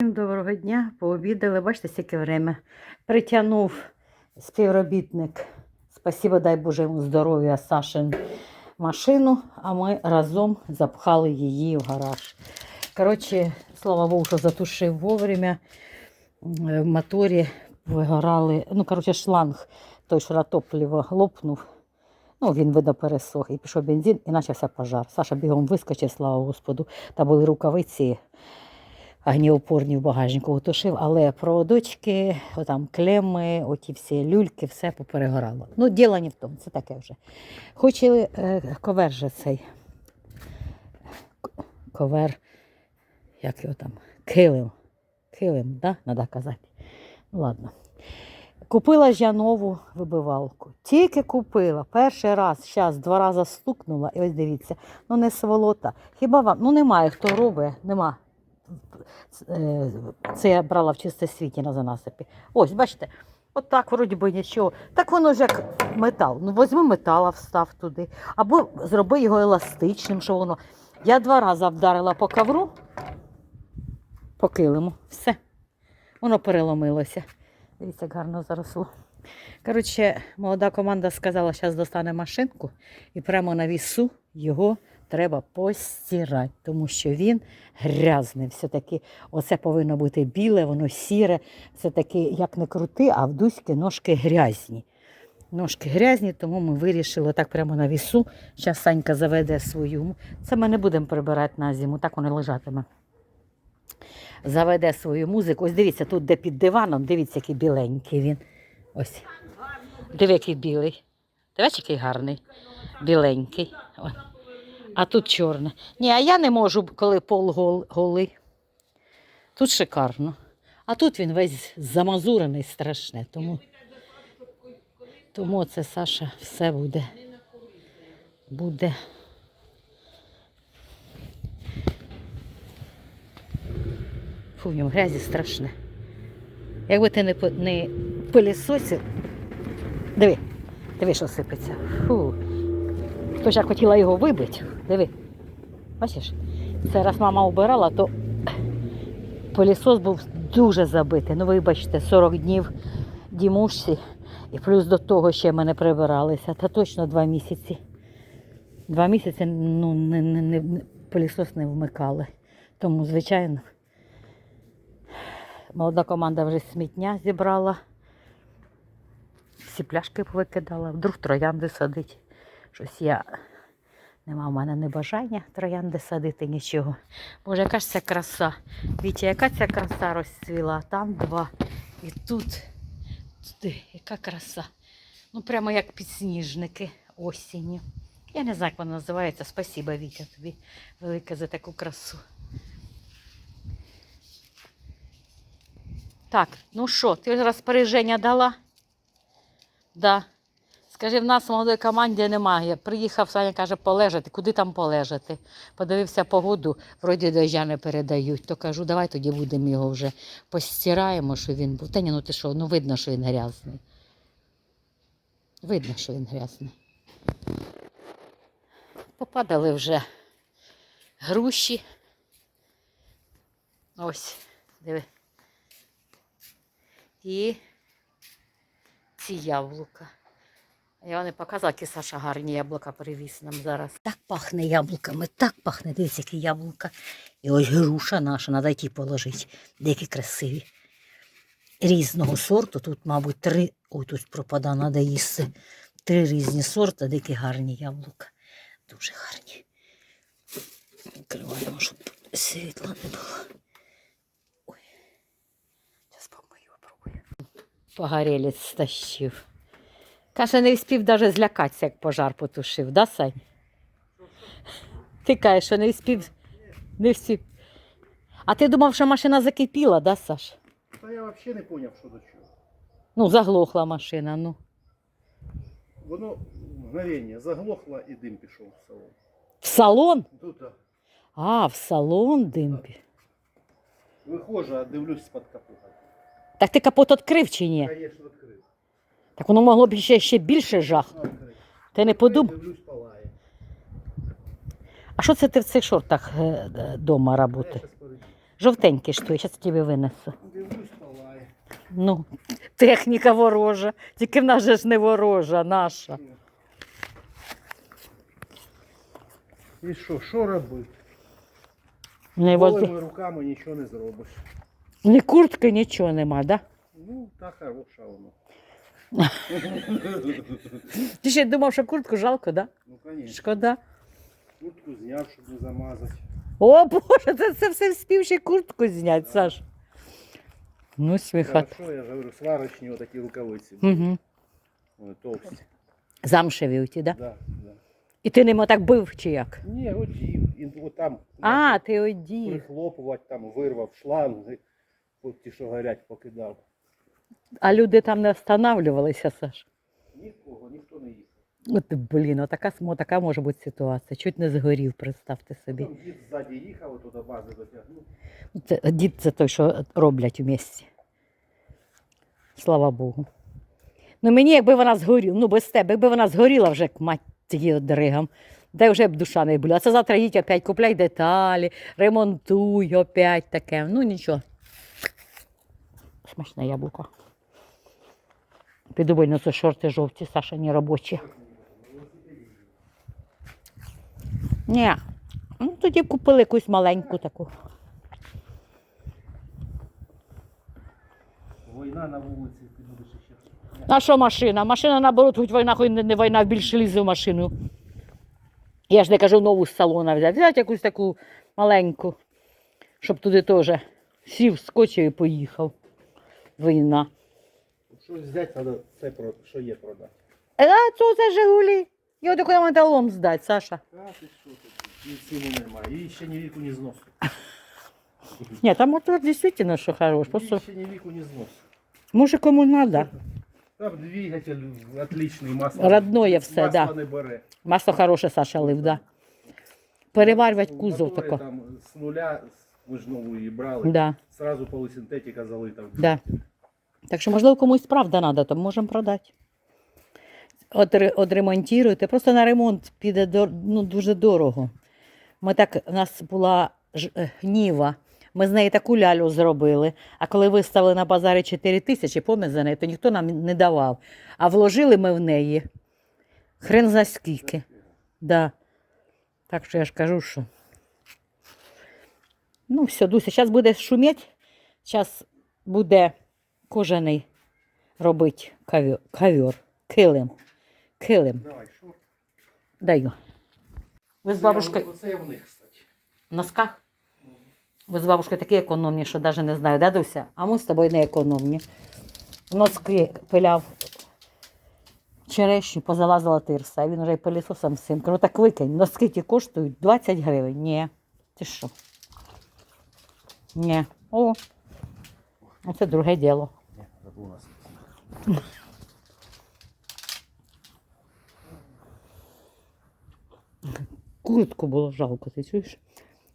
Всім доброго дня, пообідали, бачите, скільки время. Притягнув співробітник, спасибо, дай Боже йому здоров'я, Сашин машину, а ми разом запхали її в гараж. Коротше, слава Богу, що затушив вовремя. В моторі вигорали, ну, коротше, шланг, той, що топливо лопнув. Ну, він видно пересох, і пішов бензин, і почався пожар. Саша бігом вискочив, слава Господу, та були рукавиці огнеупорні в багажнику утушив, але проводочки, отам клеми, оті всі люльки, все поперегорало. Ну, діло не в тому, це таке вже. Хоче е, ковер же цей. Ковер, як його там, килим. Килим, да? Надо казати. Ну, ладно. Купила ж я нову вибивалку. Тільки купила. Перший раз, зараз два рази стукнула, і ось дивіться, ну не сволота. Хіба вам? Ну немає хто робить, нема. Це я брала в чисте світі на занасипі. Ось, бачите, от так вроді би нічого. Так воно ж як метал. Ну, візьми метала, встав туди. Або зроби його еластичним, що воно. Я два рази вдарила по ковру, по килиму, все. Воно переломилося. Дивіться, як гарно заросло. Коротше, молода команда сказала, що зараз достане машинку і прямо на вісу його треба постирати, тому що він грязний. Все-таки оце повинно бути біле, воно сіре. Все-таки, як не крути, а в Дуськи ножки грязні. Ножки грязні, тому ми вирішили так прямо на вісу. Зараз Санька заведе свою. Це ми не будемо прибирати на зиму, так воно лежатиме. Заведе свою музику. Ось дивіться, тут де під диваном, дивіться, який біленький він. Ось. Диви, який білий. Дивись, який гарний. Біленький. Ой. А тут чорне. Ні, а я не можу, коли пол гол- голий. Тут шикарно. А тут він весь замазурений страшне. Тому, тому це Саша все буде. Буде. Фу, в ньому грязі страшне. Якби ти не, не пилісосив. Диви, диви, що сипеться. Фу. Я хотіла його вибити. Диви. Бачиш? Це раз мама убирала, то пилісос був дуже забитий. Ну, вибачте, 40 днів дімушці. І плюс до того ще ми не прибиралися. Та точно два місяці. Два місяці ну, не, не, не, не- пилісос не вмикали. Тому, звичайно, молода команда вже смітня зібрала. Всі пляшки повикидала, вдруг троянди садить. Щось я нема в мене не бажання троянди садити нічого. Боже, яка ж це краса. Вітя, яка ця краса розцвіла? Там два. І тут. Туди, яка краса. Ну, прямо як підсніжники осінню. Я не знаю, як вона називається. Спасіба, Вітя, тобі велике за таку красу. Так, ну що, ти розпорядження дала? Да. Скажи, в нас в молодої команді немає. Приїхав, Саня каже, полежати. Куди там полежати? Подивився погоду, вроді дождя не передають. То кажу, давай тоді будемо його вже постираємо, що він був. Та ні, ну ти що, ну видно, що він грязний. Видно, що він грязний. Попадали вже груші. Ось, диви. І ці яблука. Я не показала, які Саша гарні яблука привіз нам зараз. Так пахне яблуками, так пахне, дивіться, які яблука. І ось груша наша, треба йти положити. Деякі красиві. Різного сорту. Тут, мабуть, три. Ой, тут пропада, треба їсти. Три різні сорти, деякі гарні яблука. Дуже гарні. Відкриваємо, щоб світла не було. Ой. Зараз помию, попробую. Погорілець стащив. Каже, не встиг навіть злякатися, як пожар потушив, да, Сань? Ти кажеш, що не встиг. Не встиг. А ти думав, що машина закипіла, да, Саш? Та я взагалі не зрозумів, що до чого. Ну, заглохла машина, ну. Воно мгновення заглохло і дим пішов в салон. В салон? Тут а, А, в салон дим. пі- виходжу, а дивлюсь з-під капота. Так ти капот відкрив чи ні? Звісно. Так воно могло б ще, ще більше жах. Ти не подумав? А що це ти в цих шортах е, дома А я працюєш? Жовтенький ж той, зараз тобі винесу. Ну, техніка ворожа. Тільки в нас же ж не ворожа, наша. І що, що робити? Не. Голими руками нічого не зробиш. Ні куртки, нічого нема, да? Ну, та хороша воно. Ти ще думав, що куртку жалко, да? Ну, звісно. Шкода. Куртку зняв, щоб не замазати. О, Боже, це, це все вспів ще куртку зняти, Саш. Ну, сміхат. Хорошо, я ж говорю, сварочні отакі рукавиці. Угу. Вони товсті. Замшеві оті, да? Да, да. І ти ним отак бив чи як? Ні, одів. І отам А, ти одів. прихлопувати, там вирвав шланги, от ті, що горять, покидав. А люди там не встановлювалися, Саш. Нікого, ніхто не їхав. От, блін, отака, така може бути ситуація. Чуть не згорів, представте собі. Там дід ззаді їхав, тут до бази дотягнув. Це, дід це той, що роблять у місті. Слава Богу. Ну мені, якби вона згоріла, ну без тебе, якби вона згоріла вже як мать її дригам, де вже б душа не була. А це завтра їдь опять, купляй деталі, ремонтуй опять таке. Ну нічого. Смачне яблуко. Піду винесу шорти жовті, Саша, не робочі. Ні. Ну, тоді купили якусь маленьку таку. Війна на вулиці, ти будеш ще. А що машина? Машина, наоборот, хоч війна, хоч не, не війна, більше лізе в машину. Я ж не кажу нову з салона взяти. Взяти якусь таку маленьку, щоб туди теж сів, скочив і поїхав. Війна. Щось взяти, треба все, про- що є продати. А то це Жигулі. Його таку на металом здати, Саша. А ти що тут? І ціни немає. І ще ні віку, ні зносу. Ні, там мотор дійсно що хорош. Просто ще ні віку, ні зносу. може кому треба. Там двигатель отличний, масло. Родное все, масло да. не бере. Масло хороше, Саша лив, да. Переварювати кузов Мотори тако. Там з нуля, ми ж нову її брали. Да, Сразу полисинтетика залита. да. Так що, можливо, комусь правда треба, то можемо продати. От. Просто на ремонт піде ну, дуже дорого. Ми так, у нас була е, гніва. Ми з неї таку лялю зробили. А коли виставили на базарі 4 тисячі, пам'ятаєте за неї, то ніхто нам не давав. А вложили ми в неї хрен за скільки. Да. Так що я ж кажу, що. Ну, все, Дуся, зараз буде шуміти. Зараз буде кожаний робити ковер, ковер, килим. Килим. Давай, що? Даю. Ви з бабушкою Оце в них, кстати. в носках? Ви з бабушкою такі економні, що навіть не знаю, Дуся? А ми з тобою не економні. Носки пиляв черешню, позалазила тирса, а він вже й пилісосом з. Кажу, так викинь, носки ті коштують 20 гривень. Ні. Ти що? Ні. О, це друге діло. Забув у нас. Куртку було жалко, ти чуєш?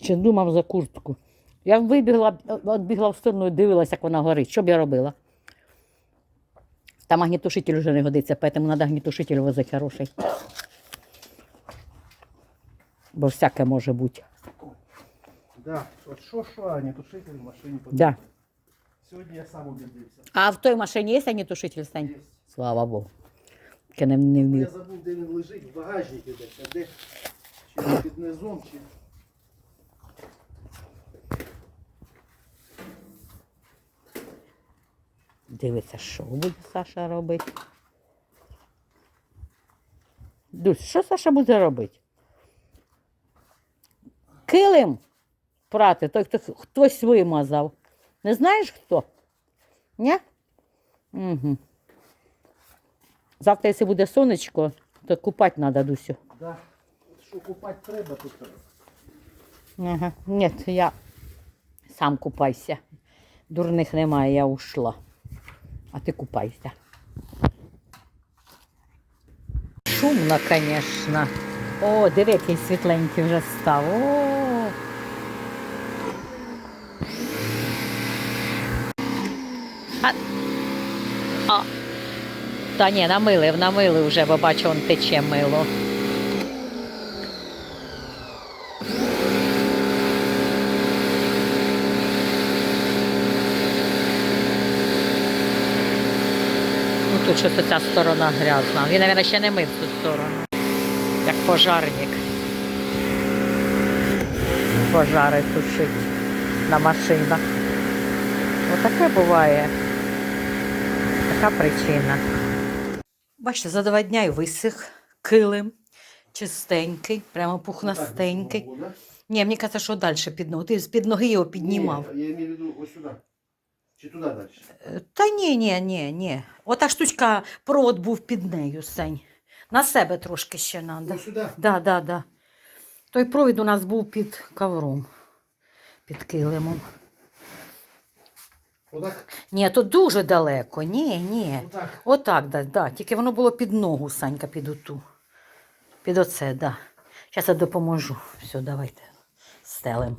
Ще думав за куртку. Я вибігла, відбігла в сторону і дивилася, як вона горить. Що б я робила? Там магнітушитель вже не годиться, тому треба магнітушитель возити хороший. Бо всяке може бути. Да. От що, що, а не тушитель в машині потрібен. Да. Сьогодні я сам убедився. А в той машині є магнітушитель, Стань? Є. Слава Богу. Я не, не Я забув, де він лежить, в багажнику десь, а де чи під низом, чи. Дивиться, що буде Саша робити. Дусь, що Саша буде робити? Килим прати, той, хто хтось вимазав. Не знаєш хто? Ні? Угу. Завтра, якщо буде сонечко, то купати треба Дусю. Да. Що купати треба тут. Ага. Ні, я сам купайся. Дурних немає, я ушла. А ти купайся. Шумно, звісно. О, диви, який світленький вже став. О. А... а. Та ні, намилив, намили вже, бо бачу, он тече мило. Ну Тут щось ця сторона грязна. Він, мабуть, ще не мив цю сторону. Як пожарник. Пожари тушить на машинах. Отаке буває. Така причина. Бачите, за два дня і висих килим. Чистенький, прямо пухнастенький. Так. Ні, мені кажеться, що далі під ноги. Ти з-під ноги його піднімав. Ні, я имею в виду ось сюди. Чи туди далі? Е, Та ні, ні, ні, ні. Ота штучка, провод був під нею, Сень. На себе трошки ще треба. Ось сюди. Да, да, да. Той провід у нас був під ковром, під килимом. Отак? Ні, то дуже далеко. Ні, ні. Отак. Отак, да, да. Тільки воно було під ногу, Санька, під оту. Під оце, да. Зараз я допоможу. Все, давайте. Стелим.